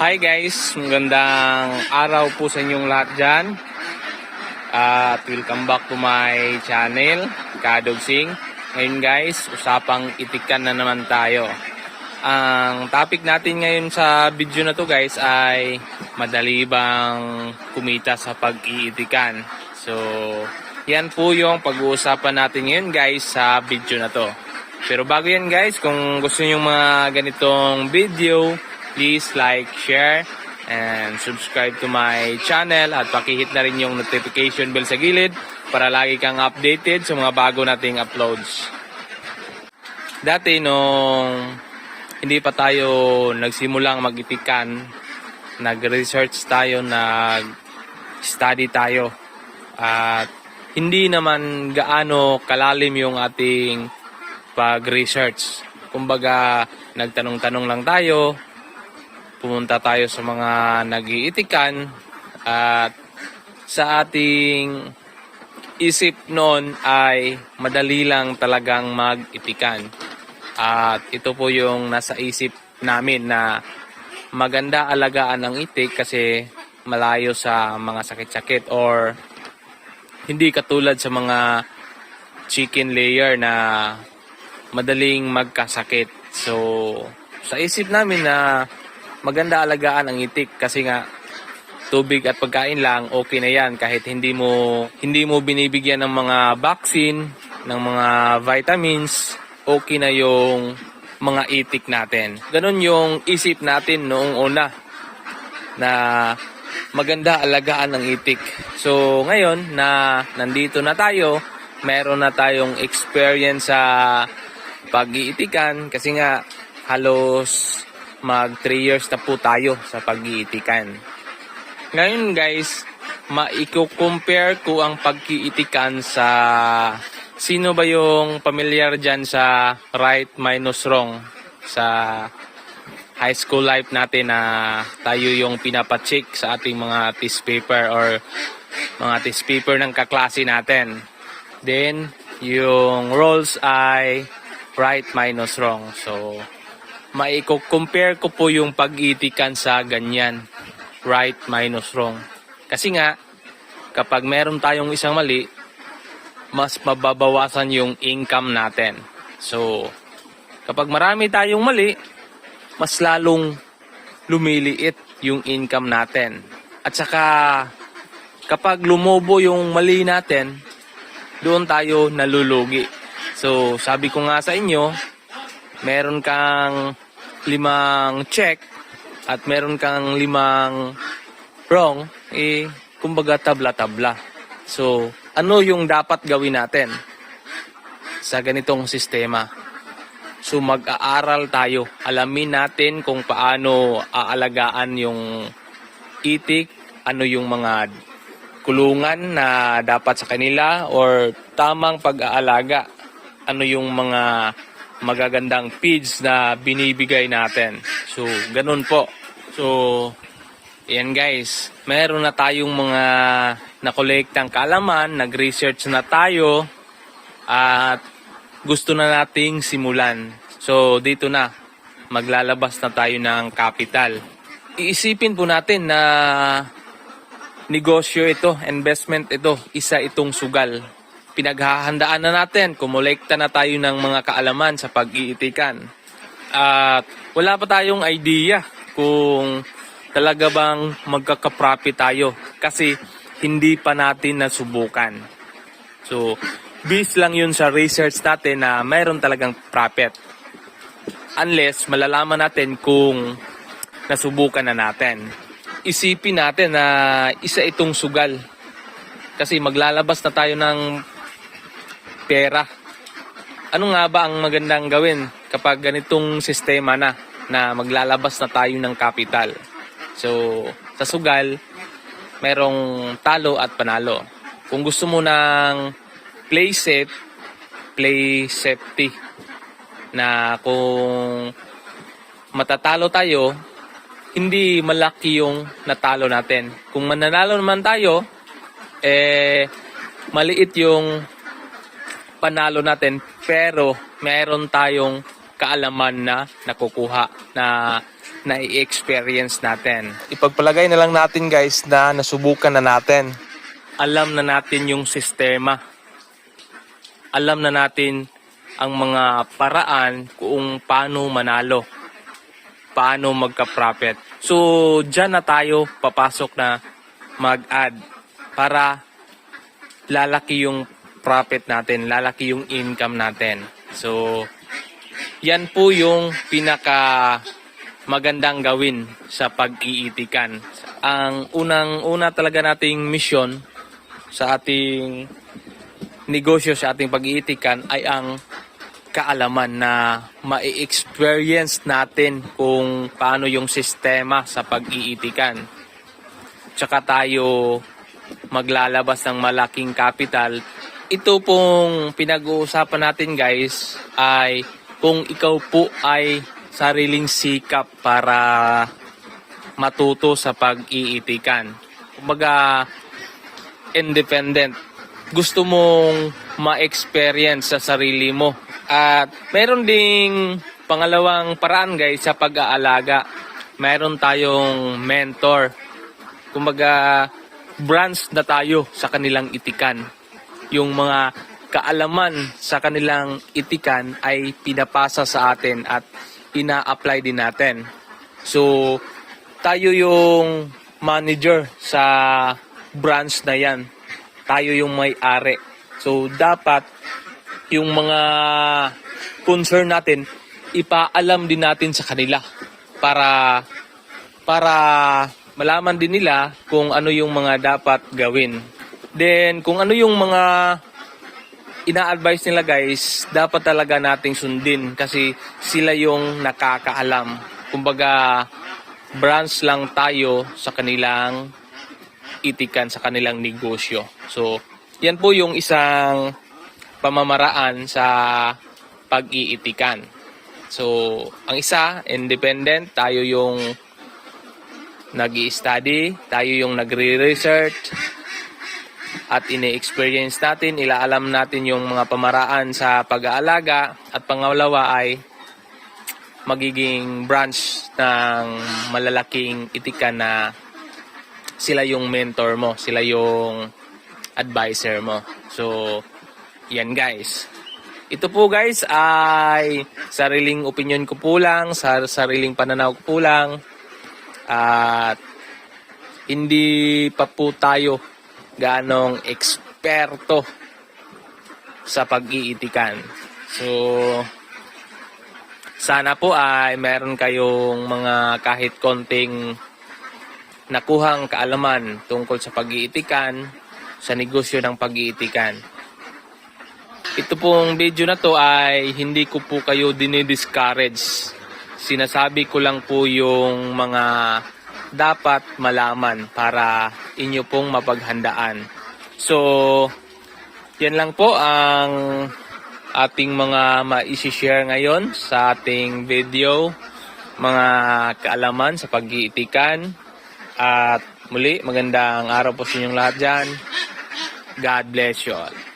Hi guys, magandang araw po sa inyong lahat dyan. At welcome back to my channel, Kadog Sing. Ngayon guys, usapang itikan na naman tayo. Ang topic natin ngayon sa video na to guys ay madali bang kumita sa pag-iitikan. So, yan po yung pag-uusapan natin ngayon guys sa video na to. Pero bago yan guys, kung gusto niyo mga ganitong video, please like, share, and subscribe to my channel at pakihit na rin yung notification bell sa gilid para lagi kang updated sa mga bago nating uploads. Dati nung hindi pa tayo nagsimulang mag-itikan, nag-research tayo, nag-study tayo at hindi naman gaano kalalim yung ating pag-research. Kumbaga, nagtanong-tanong lang tayo, pumunta tayo sa mga nagiitikan at sa ating isip noon ay madali lang talagang mag-itikan. At ito po yung nasa isip namin na maganda alagaan ang itik kasi malayo sa mga sakit-sakit or hindi katulad sa mga chicken layer na madaling magkasakit. So, sa isip namin na maganda alagaan ang itik kasi nga tubig at pagkain lang okay na yan. Kahit hindi mo hindi mo binibigyan ng mga vaccine ng mga vitamins okay na yung mga itik natin. Ganun yung isip natin noong una na maganda alagaan ang itik. So ngayon na nandito na tayo meron na tayong experience sa pag-iitikan kasi nga halos mag 3 years na po tayo sa pag-iitikan. Ngayon guys, maiko-compare ko ang pag-iitikan sa sino ba yung pamilyar dyan sa right minus wrong sa high school life natin na tayo yung pinapacheck sa ating mga test paper or mga test paper ng kaklase natin. Then, yung roles ay right minus wrong. So, maiko-compare ko po yung pag-itikan sa ganyan. Right minus wrong. Kasi nga, kapag meron tayong isang mali, mas mababawasan yung income natin. So, kapag marami tayong mali, mas lalong lumiliit yung income natin. At saka, kapag lumobo yung mali natin, doon tayo nalulugi. So, sabi ko nga sa inyo, meron kang limang check at meron kang limang wrong, eh, kumbaga tabla-tabla. So, ano yung dapat gawin natin sa ganitong sistema? So, mag-aaral tayo. Alamin natin kung paano aalagaan yung itik, ano yung mga kulungan na dapat sa kanila or tamang pag-aalaga. Ano yung mga magagandang feeds na binibigay natin. So, ganun po. So, yan guys. Meron na tayong mga nakolektang kalaman, nag-research na tayo, at gusto na nating simulan. So, dito na. Maglalabas na tayo ng capital. Iisipin po natin na negosyo ito, investment ito, isa itong sugal pinaghahandaan na natin, kumolekta na tayo ng mga kaalaman sa pag-iitikan. At wala pa tayong idea kung talaga bang magkakaprofit tayo kasi hindi pa natin nasubukan. So, based lang yun sa research natin na mayroon talagang profit. Unless malalaman natin kung nasubukan na natin. Isipin natin na isa itong sugal. Kasi maglalabas na tayo ng pera. Ano nga ba ang magandang gawin kapag ganitong sistema na na maglalabas na tayo ng capital? So, sa sugal, merong talo at panalo. Kung gusto mo ng play safe, play safety. Na kung matatalo tayo, hindi malaki yung natalo natin. Kung mananalo naman tayo, eh, maliit yung panalo natin pero meron tayong kaalaman na nakukuha na na i-experience natin. Ipagpalagay na lang natin guys na nasubukan na natin. Alam na natin yung sistema. Alam na natin ang mga paraan kung paano manalo. Paano magka-profit. So, dyan na tayo papasok na mag-add para lalaki yung profit natin, lalaki yung income natin. So, yan po yung pinaka magandang gawin sa pag-iitikan. Ang unang-una talaga nating mission sa ating negosyo, sa ating pag-iitikan ay ang kaalaman na ma-experience natin kung paano yung sistema sa pag-iitikan. Tsaka tayo maglalabas ng malaking capital. Ito pong pinag-uusapan natin guys ay kung ikaw po ay sariling sikap para matuto sa pag-iitikan. Kumbaga, independent. Gusto mong ma-experience sa sarili mo. At meron ding pangalawang paraan guys sa pag-aalaga. Meron tayong mentor. Kumbaga, branch na tayo sa kanilang itikan. Yung mga kaalaman sa kanilang itikan ay pinapasa sa atin at ina-apply din natin. So, tayo yung manager sa branch na yan. Tayo yung may-ari. So, dapat yung mga concern natin, ipaalam din natin sa kanila para para malaman din nila kung ano yung mga dapat gawin. Then, kung ano yung mga ina-advise nila guys, dapat talaga nating sundin kasi sila yung nakakaalam. Kumbaga, branch lang tayo sa kanilang itikan, sa kanilang negosyo. So, yan po yung isang pamamaraan sa pag-iitikan. So, ang isa, independent, tayo yung nag study tayo yung nagre-research, at ini-experience natin, ilaalam natin yung mga pamaraan sa pag-aalaga at pangalawa ay magiging branch ng malalaking itikan na sila yung mentor mo, sila yung advisor mo. So, yan guys. Ito po guys ay sariling opinion ko po lang, sa sariling pananaw ko po lang. At hindi pa po tayo ganong eksperto sa pag-iitikan. So, sana po ay meron kayong mga kahit konting nakuhang kaalaman tungkol sa pag-iitikan, sa negosyo ng pag-iitikan. Ito pong video na to ay hindi ko po kayo dinidiscourage. Sinasabi ko lang po yung mga dapat malaman para inyo pong mapaghandaan. So, yan lang po ang ating mga ma-share ngayon sa ating video. Mga kaalaman sa pag-iitikan. At muli, magandang araw po sa inyong lahat dyan. God bless you all.